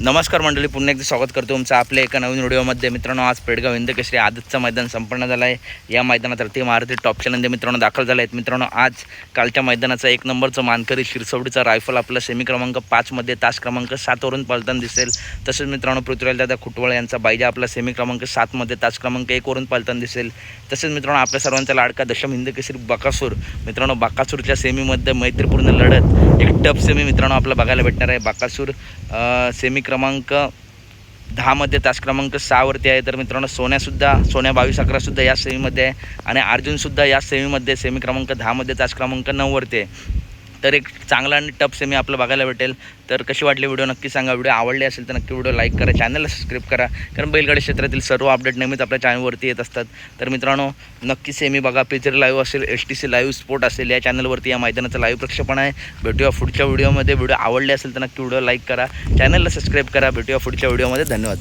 नमस्कार मंडळी पुन्हा एकदा स्वागत करतो तुमचं आपल्या एका नवीन व्हिडिओमध्ये. मित्रांनो आज पेडगाव हिंद केसरी आजचं मैदान संपन्न झालं आहे या मैदानात रती मारुती टॉपच्या नंदी मित्रांनो दाखल झाले आहेत मित्रांनो आज कालच्या मैदानाचा एक नंबरचं मानकरी शिरसवडीचा रायफल आपला सेमी क्रमांक पाचमध्ये तास क्रमांक सातवरून पलताना दिसेल. तसेच मित्रांनो पृथ्वीराज दादा खुटवळ यांचा बायजा आपला सेमी क्रमांक सातमध्ये तास क्रमांक एकवरून पलताना दिसेल. तसेच मित्रांनो आपल्या सर्वांचा लाडका दशम हिंद केसरी बकासूर. मित्रांनो बकासूरच्या सेमीमध्ये मैत्रीपूर्ण लढत. एक टप सेमी मित्रांनो आपला बघायला भेटणार आहे. बकासूर सेमी क्रमांक दहामध्ये तास क्रमांक सहावरती आहे. तर मित्रांनो सोन्यासुद्धा सोन्या बावीस अकरासुद्धा या सेमीमध्ये आहे. आणि अर्जुनसुद्धा या सेमीमध्ये सेमी क्रमांक दहामध्ये तास क्रमांक नऊवरती आहे. तर एक चांगला आणि टफ सेमी आपलं बघायला भेटेल. तर कशी वाटली व्हिडिओ नक्की सांगा. व्हिडिओ आवडली असेल तर नक्की व्हिडिओ लाईक करा. चॅनलला सबस्क्राईब करा. कारण बैलगाडी क्षेत्रातील सर्व अपडेट नेहमीच आपल्या चॅनलवरती येत असतात. तर मित्रांनो नक्की सेमी बघा. पिचर लाईव्ह असेल S T C live sport असेल या चॅनलवरती या मैदानाचं लाईव्ह प्रक्षेपण आहे. भेटूया पुढच्या व्हिडिओमध्ये व्हिडिओ आवडले असेल तर नक्की व्हिडिओ लाईक करा. चॅनलला सबस्क्राईब करा. भेटूया पुढच्या व्हिडिओमध्ये धन्यवाद.